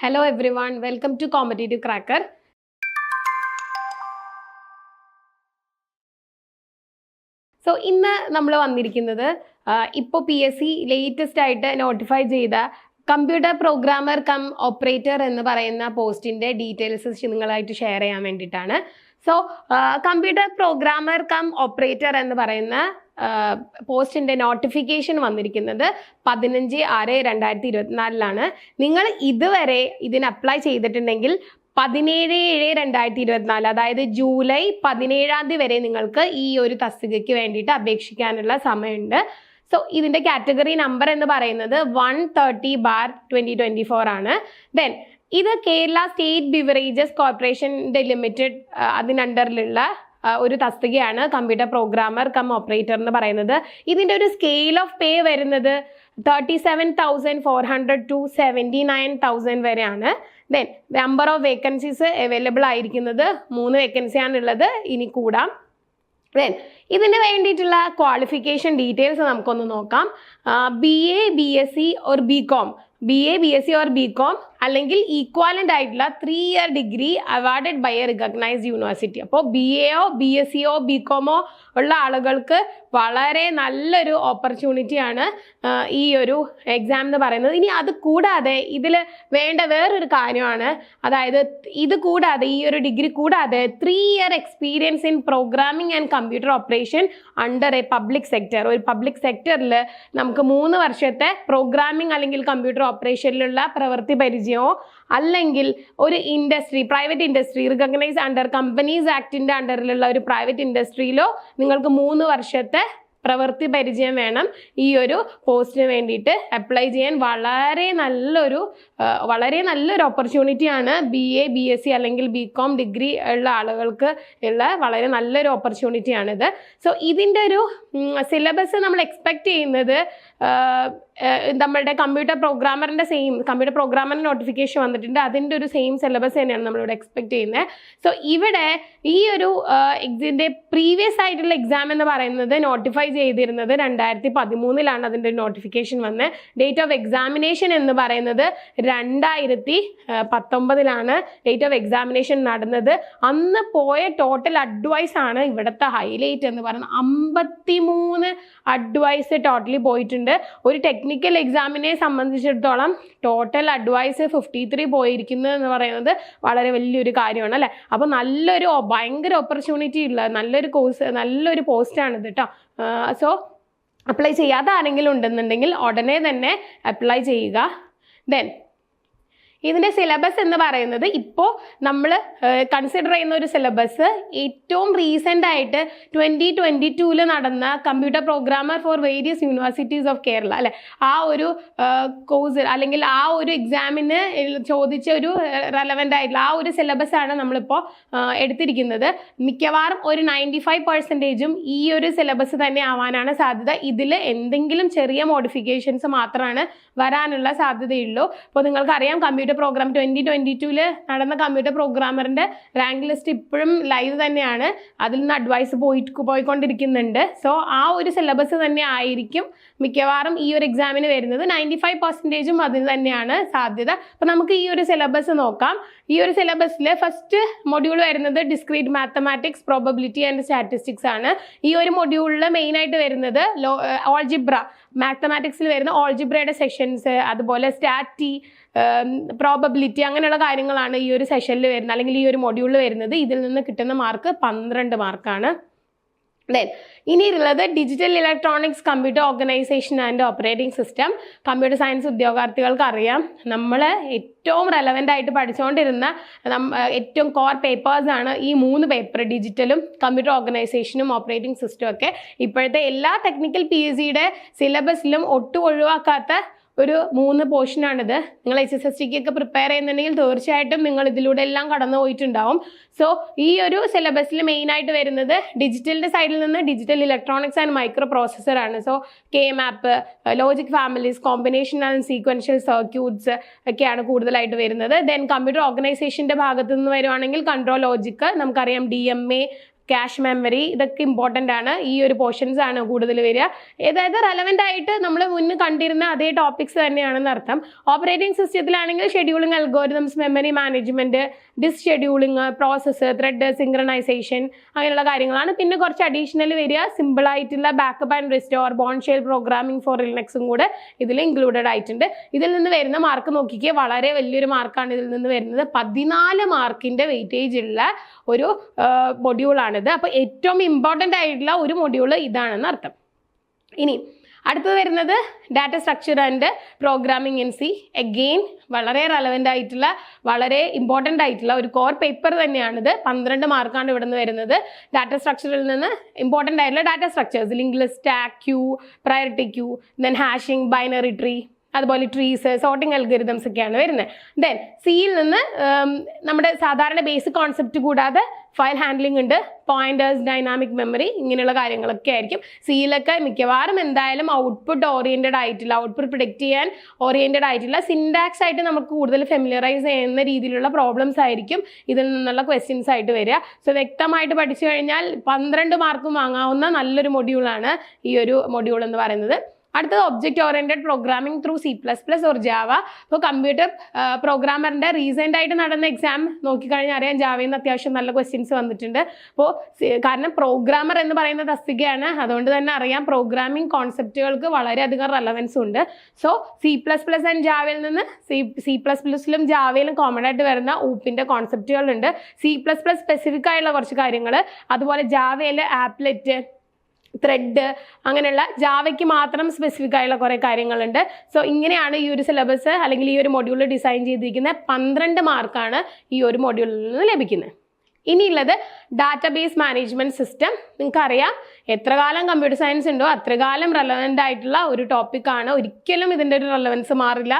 Hello one welcome to competitive cracker so ഇന്ന് നമ്മൾ വന്നിരിക്കുന്നത് ഇപ്പോൾ പി എസ് സി ലേറ്റസ്റ്റ് ആയിട്ട് നോട്ടിഫൈ ചെയ്ത കമ്പ്യൂട്ടർ പ്രോഗ്രാമർ കം ഓപ്പറേറ്റർ എന്ന് പറയുന്ന പോസ്റ്റിന്റെ ഡീറ്റെയിൽസ് നിങ്ങളായിട്ട് ഷെയർ ചെയ്യാൻ വേണ്ടിയിട്ടാണ്. So computer programmer cum operator എന്ന് പറയുന്ന പോസ്റ്റിന്റെ നോട്ടിഫിക്കേഷൻ വന്നിരിക്കുന്നത് പതിനഞ്ച് ആറ് രണ്ടായിരത്തി ഇരുപത്തിനാലിലാണ് നിങ്ങൾ ഇതുവരെ ഇതിന് അപ്ലൈ ചെയ്തിട്ടുണ്ടെങ്കിൽ പതിനേഴ് ഏഴ് രണ്ടായിരത്തി ഇരുപത്തിനാല് അതായത് ജൂലൈ പതിനേഴാം തീയതി വരെ നിങ്ങൾക്ക് ഈ ഒരു തസ്തികയ്ക്ക് വേണ്ടിയിട്ട് അപേക്ഷിക്കാനുള്ള സമയമുണ്ട്. സോ ഇതിന്റെ കാറ്റഗറി നമ്പർ എന്ന് പറയുന്നത് one thirty bar twenty twenty four ആണ്. ദെൻ ഇത് കേരള സ്റ്റേറ്റ് ബിവറേജസ് കോർപ്പറേഷന്റെ ലിമിറ്റഡ് അതിനണ്ടറിലുള്ള ഒരു തസ്തികയാണ് കമ്പ്യൂട്ടർ പ്രോഗ്രാമർ കം ഓപ്പറേറ്റർ എന്ന് പറയുന്നത്. ഇതിന്റെ ഒരു സ്കെയിൽ ഓഫ് പേ വരുന്നത് thirty seven thousand four hundred to seventy nine thousand വരെയാണ്. Then number of vacancies available ആയിരിക്കുന്നത് മൂന്ന് വേക്കൻസിയാണ് ഉള്ളത് ഇനി കൂടാം. ദെൻ ഇതിന് വേണ്ടിയിട്ടുള്ള ക്വാളിഫിക്കേഷൻ ഡീറ്റെയിൽസ് നമുക്കൊന്ന് നോക്കാം. B A B S C or B com B A B S C or B com അല്ലെങ്കിൽ ഈക്വാലന്റ് ആയിട്ടുള്ള three year degree awarded by a recognised university അപ്പോൾ ബി എയോ ബി എസ് സിയോ B കോമോ ഉള്ള ആളുകൾക്ക് വളരെ നല്ലൊരു ഓപ്പർച്യൂണിറ്റിയാണ് ഈ ഒരു എക്സാം എന്ന് പറയുന്നത്. ഇനി അത് കൂടാതെ ഇതിൽ വേണ്ട വേറൊരു കാര്യമാണ്. അതായത് ഇത് കൂടാതെ ഈ ഒരു ഡിഗ്രി കൂടാതെ three year experience in programming and computer operation under a public sector ഒരു പബ്ലിക് സെക്ടറിൽ നമുക്ക് മൂന്ന് വർഷത്തെ പ്രോഗ്രാമിംഗ് അല്ലെങ്കിൽ കമ്പ്യൂട്ടർ ഓപ്പറേഷനിലുള്ള പ്രവൃത്തി പരിചയമോ അല്ലെങ്കിൽ ഒരു industry private industry recognise under companies ആക്ടിന്റെ അണ്ടറിലുള്ള ഒരു പ്രൈവറ്റ് ഇൻഡസ്ട്രിയിലോ നിങ്ങൾക്ക് മൂന്ന് വർഷത്തെ പ്രവൃത്തി പരിചയം വേണം. ഈ ഒരു പോസ്റ്റിന് വേണ്ടിയിട്ട് അപ്ലൈ ചെയ്യാൻ. വളരെ നല്ലൊരു വളരെ നല്ലൊരു ഓപ്പർച്യൂണിറ്റിയാണ് B A B S C അല്ലെങ്കിൽ ബി കോം ഡിഗ്രി ഉള്ള ആളുകൾക്ക് ഉള്ള വളരെ നല്ലൊരു ഓപ്പർച്യൂണിറ്റിയാണിത് സോ ഇതിന്റെ ഒരു സിലബസ് നമ്മൾ എക്സ്പെക്റ്റ് ചെയ്യുന്നത് നമ്മളുടെ കമ്പ്യൂട്ടർ പ്രോഗ്രാമറിന്റെ സെയിം കമ്പ്യൂട്ടർ പ്രോഗ്രാമറിന്റെ നോട്ടിഫിക്കേഷൻ വന്നിട്ടുണ്ട്. അതിന്റെ ഒരു സെയിം സിലബസ് തന്നെയാണ് നമ്മളിവിടെ എക്സ്പെക്ട് ചെയ്യുന്നത് സോ ഇവിടെ ഈ ഒരു ഇതിന്റെ പ്രീവിയസ് ആയിട്ടുള്ള എക്സാം എന്ന് പറയുന്നത് നോട്ടിഫൈ ചെയ്തിരുന്നത് രണ്ടായിരത്തി പതിമൂന്നിലാണ് അതിന്റെ നോട്ടിഫിക്കേഷൻ വന്നത് ഡേറ്റ് ഓഫ് എക്സാമിനേഷൻ എന്ന് പറയുന്നത് രണ്ടായിരത്തി പത്തൊമ്പതിലാണ് ഡേറ്റ് ഓഫ് എക്സാമിനേഷൻ നടന്നത്. അന്ന് പോയ ടോട്ടൽ അഡ്വൈസ് ആണ് ഇവിടുത്തെ ഹൈലൈറ്റ് എന്ന് പറയുന്നത്. അമ്പത്തി മൂന്ന് അഡ്വൈസ് ടോട്ടലി പോയിട്ടുണ്ട്. ഒരു ടെക്നിക്കൽ എക്സാമിനെ സംബന്ധിച്ചിടത്തോളം ടോട്ടൽ അഡ്വൈസ് ഫിഫ്റ്റി ത്രീ പോയിരിക്കുന്നത് എന്ന് പറയുന്നത് വളരെ വലിയൊരു കാര്യമാണ് അല്ലേ? അപ്പോൾ നല്ലൊരു ഭയങ്കര ഓപ്പർച്യൂണിറ്റി ഉള്ള നല്ലൊരു കോഴ്സ് നല്ലൊരു പോസ്റ്റാണിത് കേട്ടോ സോ അപ്ലൈ ചെയ്യാത്ത ആരെങ്കിലും ഉണ്ടെന്നുണ്ടെങ്കിൽ ഉടനെ തന്നെ അപ്ലൈ ചെയ്യുക. ദെൻ ഇതിന്റെ സിലബസ് എന്ന് പറയുന്നത് ഇപ്പോൾ നമ്മൾ കൺസിഡർ ചെയ്യുന്ന ഒരു സിലബസ് ഏറ്റവും റീസെന്റ് ആയിട്ട് ട്വന്റി ട്വന്റി ടൂവിൽ നടന്ന computer programmer for various universities of Kerala അല്ലെ? ആ ഒരു കോഴ്സ് അല്ലെങ്കിൽ ആ ഒരു എക്സാമിന് ചോദിച്ച ഒരു റെലവന്റ് ആയിട്ടുള്ള ആ ഒരു സിലബസ് ആണ് നമ്മളിപ്പോൾ എടുത്തിരിക്കുന്നത്. മിക്കവാറും ഒരു നയന്റി ഫൈവ് പെർസെന്റേജും ഈ ഒരു സിലബസ് തന്നെ ആവാനാണ് സാധ്യത. ഇതിൽ എന്തെങ്കിലും ചെറിയ മോഡിഫിക്കേഷൻസ് മാത്രമാണ് വരാനുള്ള സാധ്യതയുള്ളൂ. അപ്പോൾ നിങ്ങൾക്കറിയാം computer computer program twenty twenty ടൂവിൽ നടന്ന കമ്പ്യൂട്ടർ പ്രോഗ്രാമറിന്റെ റാങ്ക് ലിസ്റ്റ് ഇപ്പോഴും ലൈവ് തന്നെയാണ്. അതിൽ നിന്ന് അഡ്വൈസ് പോയിട്ട് പോയിക്കൊണ്ടിരിക്കുന്നുണ്ട്. സോ ആ ഒരു സിലബസ് തന്നെ ആയിരിക്കും മിക്കവാറും ഈ ഒരു എക്സാമിന് വരുന്നത്. നയന്റി ഫൈവ് പെർസെന്റേജും അതിന് തന്നെയാണ് സാധ്യത. അപ്പോൾ നമുക്ക് ഈ ഒരു സിലബസ് നോക്കാം. ഈ ഒരു സിലബസിൽ ഫസ്റ്റ് മൊഡ്യൂൾ വരുന്നത് discrete mathematics probability and statistics ആണ്. ഈ ഒരു മൊഡ്യൂളിൽ മെയിനായിട്ട് വരുന്നത് ലോ ഓൾജിബ്ര മാത്തമാറ്റിക്സിൽ വരുന്ന ഓൾജിബ്രയുടെ സെഷൻസ് അതുപോലെ സ്റ്റാറ്റി പ്രോബബിലിറ്റി അങ്ങനെയുള്ള കാര്യങ്ങളാണ് ഈ ഒരു സെഷനിൽ വരുന്നത്. അല്ലെങ്കിൽ ഈ ഒരു മൊഡ്യൂളിൽ വരുന്നത്. ഇതിൽ നിന്ന് കിട്ടുന്ന മാർക്ക് പന്ത്രണ്ട് മാർക്കാണ് ദെൻ ഇനിയുള്ളത് digital electronics computer organisation and operating system computer science ഉദ്യോഗാർത്ഥികൾക്ക് അറിയാം. നമ്മൾ ഏറ്റവും റെലവന്റ് ആയിട്ട് പഠിച്ചുകൊണ്ടിരുന്ന ഏറ്റവും കോർ പേപ്പേഴ്സാണ് ഈ മൂന്ന് പേപ്പർ ഡിജിറ്റലും കമ്പ്യൂട്ടർ ഓർഗനൈസേഷനും ഓപ്പറേറ്റിംഗ് സിസ്റ്റവും ഒക്കെ. ഇപ്പോഴത്തെ എല്ലാ ടെക്നിക്കൽ പി എസ് സിയുടെ സിലബസിലും ഒട്ടും ഒഴിവാക്കാത്ത ഒരു മൂന്ന് പോർഷനാണിത് നിങ്ങൾ എച്ച് എസ് എസ് ടിക്കൊക്കെ പ്രിപ്പയർ ചെയ്യുന്നുണ്ടെങ്കിൽ തീർച്ചയായിട്ടും നിങ്ങൾ ഇതിലൂടെ എല്ലാം കടന്നു പോയിട്ടുണ്ടാവും. സോ ഈ ഒരു സിലബസിൽ മെയിനായിട്ട് വരുന്നത് ഡിജിറ്റലിന്റെ സൈഡിൽ നിന്ന് digital electronics and microprocessor ആണ്. So K map logic families combination and sequential circuits ഒക്കെയാണ് കൂടുതലായിട്ട് വരുന്നത്. ദെൻ കമ്പ്യൂട്ടർ ഓർഗനൈസേഷന്റെ ഭാഗത്തു നിന്ന് വരുവാണെങ്കിൽ കൺട്രോൾ ലോജിക്ക് നമുക്കറിയാം D M A cache memory ഇതൊക്കെ ഇമ്പോർട്ടന്റ് ആണ്. ഈ ഒരു പോർഷൻസ് ആണ് കൂടുതൽ വരിക. അതായത് റെലവെന്റ് ആയിട്ട് നമ്മൾ മുന്നേ കണ്ടിരുന്ന അതേ ടോപ്പിക്സ് തന്നെയാണെന്ന് അർത്ഥം. Operating സിസ്റ്റത്തിലാണെങ്കിൽ scheduling algorithms memory management disk scheduling process thread synchronisation അങ്ങനെയുള്ള കാര്യങ്ങളാണ്. പിന്നെ കുറച്ച് അഡീഷണൽ വരിക. സിമ്പിൾ ആയിട്ടുള്ള backup and restore Bourne shell programming for ലിനക്സും കൂടെ ഇതിൽ ഇൻക്ലൂഡഡ് ആയിട്ടുണ്ട്. ഇതിൽ നിന്ന് വരുന്ന മാർക്ക് നോക്കിക്കുക വളരെ വലിയൊരു മാർക്കാണ് ഇതിൽ നിന്ന് വരുന്നത്. പതിനാല് മാർക്കിന്റെ വെയിറ്റേജ് ഉള്ള ഒരു മൊഡ്യൂളാണിത് അപ്പോൾ ഏറ്റവും ഇമ്പോർട്ടന്റ് ആയിട്ടുള്ള ഒരു മൊഡ്യൂൾ ഇതാണെന്ന് അർത്ഥം. ഇനി അടുത്തത് വരുന്നത് data structure and programming in C again വളരെ റെലവെന്റ് ആയിട്ടുള്ള വളരെ ഇമ്പോർട്ടന്റ് ആയിട്ടുള്ള ഒരു കോർ പേപ്പർ തന്നെയാണിത്. പന്ത്രണ്ട് മാർക്കാണ് ഇവിടെ നിന്ന് വരുന്നത് ഡാറ്റ സ്ട്രക്ചറിൽ നിന്ന് ഇമ്പോർട്ടന്റ് ആയിട്ടുള്ള data structures link list queue priority queue then hashing binary tree അതുപോലെ ട്രീസ് സോർട്ടിംഗ് അൽഗരിതംസ് ഒക്കെയാണ് വരുന്നത് ദെൻ സിയിൽ നിന്ന് നമ്മുടെ സാധാരണ ബേസിക് കോൺസെപ്റ്റ് കൂടാതെ ഫയൽ ഹാൻഡ്ലിംഗ് ഉണ്ട് പോയിന്റേഴ്സ് ഡൈനാമിക് മെമ്മറി ഇങ്ങനെയുള്ള കാര്യങ്ങളൊക്കെ ആയിരിക്കും. സിയിലൊക്കെ മിക്കവാറും എന്തായാലും ഔട്ട്പുട്ട് ഓറിയന്റഡ് ആയിട്ടുള്ള ഔട്ട്പുട്ട് പ്രിഡിക്റ്റ് ചെയ്യാൻ ഓറിയന്റഡ് ആയിട്ടുള്ള സിൻഡാക്സ് ആയിട്ട് നമുക്ക് കൂടുതൽ ഫെമിലറൈസ് ചെയ്യുന്ന രീതിയിലുള്ള പ്രോബ്ലംസ് ആയിരിക്കും ഇതിൽ നിന്നുള്ള ക്വസ്റ്റ്യൻസ് ആയിട്ട് വരിക. സോ വ്യക്തമായിട്ട് പഠിച്ചു കഴിഞ്ഞാൽ പന്ത്രണ്ട് മാർക്കും വാങ്ങാവുന്ന നല്ലൊരു മൊഡ്യൂളാണ് ഈ ഒരു മൊഡ്യൂൾ എന്ന് പറയുന്നത്. അടുത്തത് object oriented programming through C plus plus or Java ഇപ്പോൾ കമ്പ്യൂട്ടർ പ്രോഗ്രാമറിന്റെ റീസെന്റ് ആയിട്ട് നടന്ന എക്സാം നോക്കിക്കഴിഞ്ഞാൽ അറിയാം ജാവയിൽ നിന്ന് അത്യാവശ്യം നല്ല ക്വസ്റ്റ്യൻസ് വന്നിട്ടുണ്ട്. അപ്പോൾ കാരണം പ്രോഗ്രാമർ എന്ന് പറയുന്ന തസ്തികയാണ് അതുകൊണ്ട് തന്നെ അറിയാം പ്രോഗ്രാമിംഗ് കോൺസെപ്റ്റുകൾക്ക് വളരെയധികം റെലവൻസ് ഉണ്ട്. So C plus plus and ജാവയിൽ നിന്ന് സി സി പ്ലസ് പ്ലസിലും ജാവയിലും കോമൺ ആയിട്ട് വരുന്ന ഊപ്പിന്റെ കോൺസെപ്റ്റുകളുണ്ട് സി പ്ലസ് പ്ലസ് സ്പെസിഫിക് ആയുള്ള കുറച്ച് കാര്യങ്ങൾ അതുപോലെ ജാവയിൽ ആപ്ലെറ്റ് ത്രെഡ് അങ്ങനെയുള്ള ജാവയ്ക്ക് മാത്രം സ്പെസിഫിക് ആയുള്ള കുറേ കാര്യങ്ങളുണ്ട്. സോ ഇങ്ങനെയാണ് ഈ ഒരു സിലബസ് അല്ലെങ്കിൽ ഈ ഒരു മൊഡ്യൂൾ ഡിസൈൻ ചെയ്തിരിക്കുന്നത്. പന്ത്രണ്ട് മാർക്കാണ് ഈ ഒരു മൊഡ്യൂളിൽ നിന്ന് ലഭിക്കുന്നത്. ഇനിയുള്ളത് ഡാറ്റാബേസ് മാനേജ്മെന്റ് സിസ്റ്റം നിങ്ങൾക്കറിയാം എത്ര കാലം കമ്പ്യൂട്ടർ സയൻസ് ഉണ്ടോ അത്ര കാലം റെലവന്റ് ആയിട്ടുള്ള ഒരു ടോപ്പിക്കാണ് ഒരിക്കലും ഇതിന്റെ ഒരു റെലവൻസ് മാറില്ല.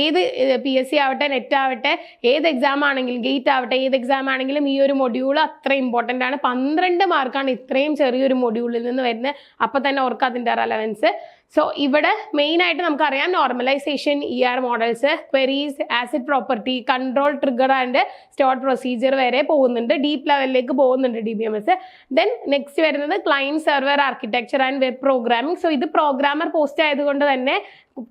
ഏത് പി എസ് സി ആവട്ടെ നെറ്റ് ആവട്ടെ ഏത് എക്സാം ആണെങ്കിലും ഗേറ്റ് ആവട്ടെ ഏത് എക്സാം ആണെങ്കിലും ഈ ഒരു മൊഡ്യൂൾ അത്ര ഇമ്പോർട്ടന്റ് ആണ്. പന്ത്രണ്ട് മാർക്കാണ് ഇത്രയും ചെറിയൊരു മൊഡ്യൂളിൽ നിന്ന് വരുന്നത്. അപ്പോൾ തന്നെ ഓർക്കുക അതിന്റെ റെലവൻസ് സോ ഇവിടെ മെയിൻ ആയിട്ട് നമുക്കറിയാം normalisation E R models queries ACID property control trigger and store procedure വരെ പോകുന്നുണ്ട്. ഡീപ്പ് ലെവലിലേക്ക് പോകുന്നുണ്ട് D B M S then next വരുന്നത് client server architecture and web programming so ഇത് പ്രോഗ്രാമർ പോസ്റ്റ് ആയതുകൊണ്ട് തന്നെ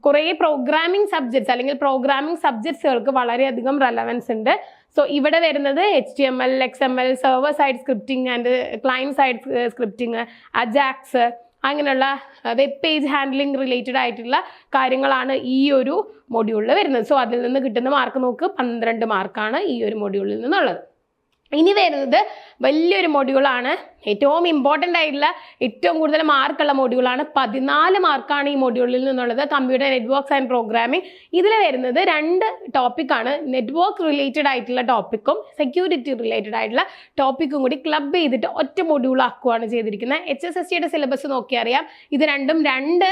കുറേ പ്രോഗ്രാമിംഗ് സബ്ജക്ട്സ് അല്ലെങ്കിൽ പ്രോഗ്രാമിംഗ് സബ്ജക്ട്സുകൾക്ക് വളരെയധികം റെലവൻസ് ഉണ്ട്. സോ ഇവിടെ വരുന്നത് H T M L X M L server side scripting and client side scripting Ajax അങ്ങനെയുള്ള വെബ് പേജ് ഹാൻഡ്ലിംഗ് റിലേറ്റഡ് ആയിട്ടുള്ള കാര്യങ്ങളാണ് ഈ ഒരു മൊഡ്യൂളിൽ വരുന്നത്. സോ അതിൽ നിന്ന് കിട്ടുന്ന മാർക്ക് നോക്ക് പന്ത്രണ്ട് മാർക്കാണ് ഈ ഒരു മൊഡ്യൂളിൽ നിന്നുള്ളത്. ഇനി വരുന്നത് വലിയൊരു മൊഡ്യൂളാണ് ഏറ്റവും ഇമ്പോർട്ടന്റ് ആയിട്ടുള്ള ഏറ്റവും കൂടുതൽ മാർക്കുള്ള മൊഡ്യൂളാണ് പതിനാല് മാർക്കാണ് ഈ മൊഡ്യൂളിൽ നിന്നുള്ളത്. കമ്പ്യൂട്ടർ നെറ്റ്വർക്ക്സ് ആൻഡ് പ്രോഗ്രാമിംഗ് ഇതിൽ വരുന്നത് രണ്ട് ടോപ്പിക്കാണ് നെറ്റ്വർക്ക് റിലേറ്റഡ് ആയിട്ടുള്ള ടോപ്പിക്കും സെക്യൂരിറ്റി റിലേറ്റഡ് ആയിട്ടുള്ള ടോപ്പിക്കും കൂടി ക്ലബ് ചെയ്തിട്ട് ഒറ്റ മൊഡ്യൂൾ ആക്കുകയാണ് ചെയ്തിരിക്കുന്നത്. എച്ച് എസ് എസ് സിയുടെ സിലബസ് നോക്കിയറിയാം ഇത് രണ്ടും രണ്ട്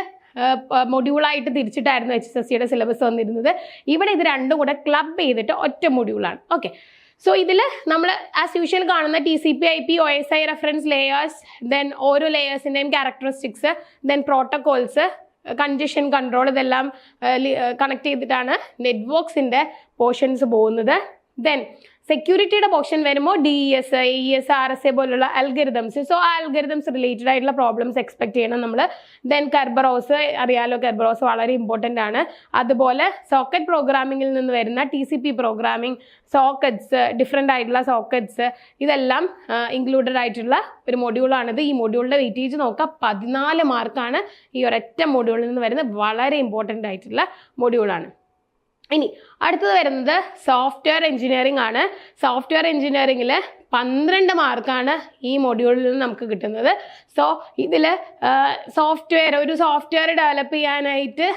മൊഡ്യൂളായിട്ട് തിരിച്ചിട്ടായിരുന്നു എച്ച് എസ് എസ് സിയുടെ സിലബസ് വന്നിരുന്നത്. ഇവിടെ ഇത് രണ്ടും കൂടെ ക്ലബ് ചെയ്തിട്ട് ഒറ്റ മൊഡ്യൂളാണ് ഓക്കെ സോ ഇതിൽ നമ്മൾ ആസ് യൂഷ്വൽ കാണുന്ന T C P I P O S I reference layers then ഓരോ ലേയേഴ്സിന്റെയും characteristics then protocols congestion control ഇതെല്ലാം കണക്ട് ചെയ്തിട്ടാണ് നെറ്റ്വർക്സിന്റെ പോർഷൻസ് പോകുന്നത്. ദെൻ സെക്യൂരിറ്റിയുടെ പോർഷൻ വരുമ്പോൾ D E S I E S R S A പോലുള്ള algorithms so ആ algorithms related ആയിട്ടുള്ള പ്രോബ്ലംസ് എക്സ്പെക്ട് ചെയ്യണം നമ്മൾ ദെൻ കർബറോസ് അറിയാലോ കർബറോസ് വളരെ ഇമ്പോർട്ടന്റ് ആണ്. അതുപോലെ സോക്കറ്റ് പ്രോഗ്രാമിങ്ങിൽ നിന്ന് വരുന്ന T C P programming sockets different ആയിട്ടുള്ള സോക്കറ്റ്സ് ഇതെല്ലാം ഇൻക്ലൂഡഡ് ആയിട്ടുള്ള ഒരു മൊഡ്യൂളാണിത് ഈ മൊഡ്യൂളിന്റെ വെയിറ്റേജ് നോക്കുക പതിനാല് മാർക്കാണ് ഈ ഒരൊറ്റ മൊഡ്യൂളിൽ നിന്ന് വരുന്ന വളരെ ഇമ്പോർട്ടന്റ് ആയിട്ടുള്ള മൊഡ്യൂളാണ് ഇനി അടുത്തത് വരുന്നത് സോഫ്റ്റ്വെയർ എഞ്ചിനീയറിംഗ് ആണ്. സോഫ്റ്റ്വെയർ എഞ്ചിനീയറിംഗിൽ പന്ത്രണ്ട് മാർക്കാണ് ഈ മൊഡ്യൂളിൽ നിന്ന് നമുക്ക് കിട്ടുന്നത്. സോ ഇതിൽ സോഫ്റ്റ്വെയർ ഒരു സോഫ്റ്റ്വെയർ ഡെവലപ്പ് ചെയ്യാനായിട്ട്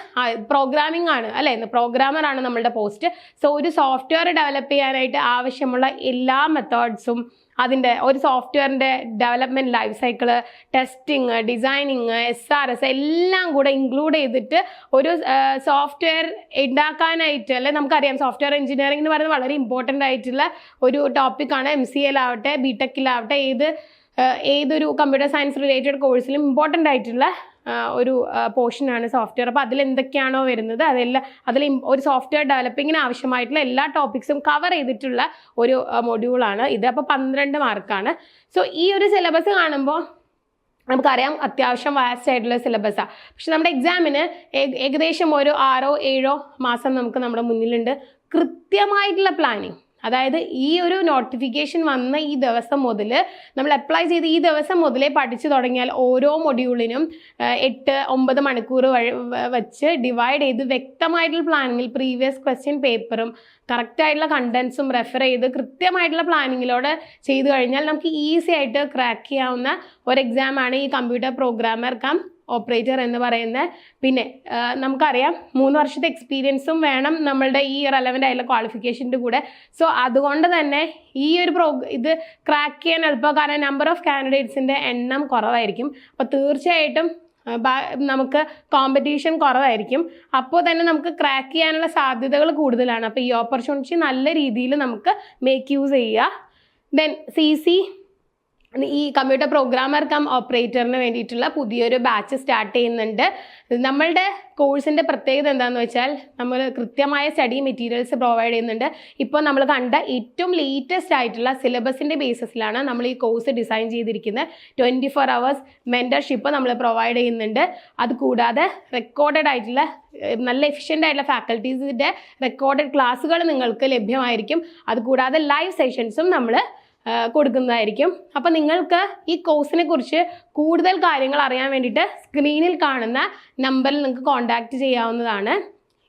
പ്രോഗ്രാമിംഗ് ആണ് അല്ലേ? പ്രോഗ്രാമർ ആണ് നമ്മളുടെ പോസ്റ്റ് സോ ഒരു സോഫ്റ്റ്വെയർ ഡെവലപ്പ് ചെയ്യാനായിട്ട് ആവശ്യമുള്ള എല്ലാ മെത്തേഡ്സും അതിന്റെ ഒരു സോഫ്റ്റ്വെയറിന്റെ development life cycle testing designing S R S എല്ലാം കൂടെ ഇൻക്ലൂഡ് ചെയ്തിട്ട് ഒരു സോഫ്റ്റ്വെയർ ഉണ്ടാക്കാനായിട്ട് അല്ലെ നമുക്കറിയാം സോഫ്റ്റ്വെയർ എഞ്ചിനീയറിംഗ് എന്ന് പറയുന്നത് വളരെ ഇമ്പോർട്ടന്റ് ആയിട്ടുള്ള ഒരു ടോപ്പിക്കാണ് എം സി എയിലാവട്ടെ ബി ടെക്കിലാവട്ടെ ഏത് ഏതൊരു കമ്പ്യൂട്ടർ സയൻസ് റിലേറ്റഡ് കോഴ്സിലും ഇമ്പോർട്ടന്റ് ആയിട്ടുള്ള ഒരു പോർഷനാണ് സോഫ്റ്റ്വെയർ അപ്പോൾ അതിൽ എന്തൊക്കെയാണോ വരുന്നത് അതെല്ലാം അതിൽ ഒരു സോഫ്റ്റ്വെയർ ഡെവലപ്പിങ്ങിന് ആവശ്യമായിട്ടുള്ള എല്ലാ ടോപ്പിക്സും കവർ ചെയ്തിട്ടുള്ള ഒരു മൊഡ്യൂളാണ് ഇത്. അപ്പോൾ പന്ത്രണ്ട് മാർക്കാണ് സോ ഈ ഒരു സിലബസ് കാണുമ്പോൾ നമുക്കറിയാം അത്യാവശ്യം വാസ്റ്റ് ആയിട്ടുള്ള സിലബസാണ് പക്ഷെ നമ്മുടെ എക്സാമിന് ഏകദേശം ഒരു ആറോ ഏഴോ മാസം നമുക്ക് നമ്മുടെ മുന്നിലുണ്ട്. കൃത്യമായിട്ടുള്ള പ്ലാനിങ് അതായത് ഈ ഒരു നോട്ടിഫിക്കേഷൻ വന്ന ഈ ദിവസം മുതൽ നമ്മൾ അപ്ലൈ ചെയ്ത് ഈ ദിവസം മുതലേ പഠിച്ചു തുടങ്ങിയാൽ ഓരോ മൊഡ്യൂളിനും എട്ട് ഒമ്പത് മണിക്കൂർ വെച്ച് ഡിവൈഡ് ചെയ്ത് വ്യക്തമായിട്ടുള്ള പ്ലാനിങ്ങിൽ പ്രീവിയസ് ക്വസ്റ്റ്യൻ പേപ്പറും കറക്റ്റായിട്ടുള്ള കണ്ടൻസും റെഫർ ചെയ്ത് കൃത്യമായിട്ടുള്ള പ്ലാനിങ്ങിലൂടെ ചെയ്തു കഴിഞ്ഞാൽ നമുക്ക് ഈസി ആയിട്ട് ക്രാക്ക് ചെയ്യാവുന്ന ഒരു എക്സാമാണ് ഈ കമ്പ്യൂട്ടർ പ്രോഗ്രാമർ കം ഓപ്പറേറ്റർ എന്ന് പറയുന്നത്. പിന്നെ നമുക്കറിയാം മൂന്ന് വർഷത്തെ എക്സ്പീരിയൻസും വേണം നമ്മളുടെ ഈ റെലവന്റ് ആയിട്ടുള്ള ക്വാളിഫിക്കേഷന്റെ കൂടെ. സോ അതുകൊണ്ട് തന്നെ ഈ ഒരു പ്രോ ഇത് ക്രാക്ക് ചെയ്യാൻ എളുപ്പം. കാരണം നമ്പർ ഓഫ് കാൻഡിഡേറ്റ്സിന്റെ എണ്ണം കുറവായിരിക്കും. അപ്പോൾ തീർച്ചയായിട്ടും നമുക്ക് കോമ്പറ്റീഷൻ കുറവായിരിക്കും. അപ്പോൾ തന്നെ നമുക്ക് ക്രാക്ക് ചെയ്യാനുള്ള സാധ്യതകൾ കൂടുതലാണ്. അപ്പോൾ ഈ ഓപ്പർച്യൂണിറ്റി നല്ല രീതിയിൽ നമുക്ക് മേക്ക് യൂസ് ചെയ്യുക. ദെൻ സി സി ഈ കമ്പ്യൂട്ടർ പ്രോഗ്രാമർ കം ഓപ്പറേറ്ററിന് വേണ്ടിയിട്ടുള്ള പുതിയൊരു ബാച്ച് സ്റ്റാർട്ട് ചെയ്യുന്നുണ്ട്. നമ്മളുടെ കോഴ്സിന്റെ പ്രത്യേകത എന്താണെന്ന് വെച്ചാൽ നമ്മൾ കൃത്യമായ സ്റ്റഡി മെറ്റീരിയൽസ് പ്രൊവൈഡ് ചെയ്യുന്നുണ്ട്. ഇപ്പോൾ നമ്മൾ കണ്ട ഏറ്റവും ലേറ്റസ്റ്റ് ആയിട്ടുള്ള സിലബസിന്റെ ബേസിസിലാണ് നമ്മൾ ഈ കോഴ്സ് ഡിസൈൻ ചെയ്തിരിക്കുന്നത്. ട്വന്റി ഫോർ അവേഴ്സ് മെന്റർഷിപ്പ് നമ്മൾ പ്രൊവൈഡ് ചെയ്യുന്നുണ്ട്. അതുകൂടാതെ റെക്കോർഡഡ് ആയിട്ടുള്ള നല്ല എഫിഷ്യന്റ് ആയിട്ടുള്ള ഫാക്കൽറ്റീസിന്റെ റെക്കോർഡഡ് ക്ലാസ്സുകൾ നിങ്ങൾക്ക് ലഭ്യമായിരിക്കും. അതുകൂടാതെ ലൈവ് സെഷൻസും നമ്മൾ കൊടുക്കുന്നതായിരിക്കും. അപ്പോൾ നിങ്ങൾക്ക് ഈ കോഴ്സിനെ കുറിച്ച് കൂടുതൽ കാര്യങ്ങൾ അറിയാൻ വേണ്ടിയിട്ട് സ്ക്രീനിൽ കാണുന്ന നമ്പറിൽ നിങ്ങൾക്ക് കോൺടാക്റ്റ് ചെയ്യാവുന്നതാണ്.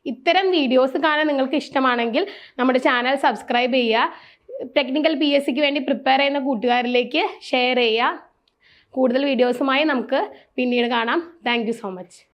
ഇത്തരം വീഡിയോസ് കാണാൻ നിങ്ങൾക്ക് ഇഷ്ടമാണെങ്കിൽ നമ്മുടെ ചാനൽ സബ്സ്ക്രൈബ് ചെയ്യുക. ടെക്നിക്കൽ പി എസ് സിക്ക് വേണ്ടി പ്രിപ്പയർ ചെയ്യുന്ന കൂട്ടുകാരിലേക്ക് ഷെയർ ചെയ്യുക. കൂടുതൽ വീഡിയോസുമായി നമുക്ക് പിന്നീട് കാണാം. Thank so much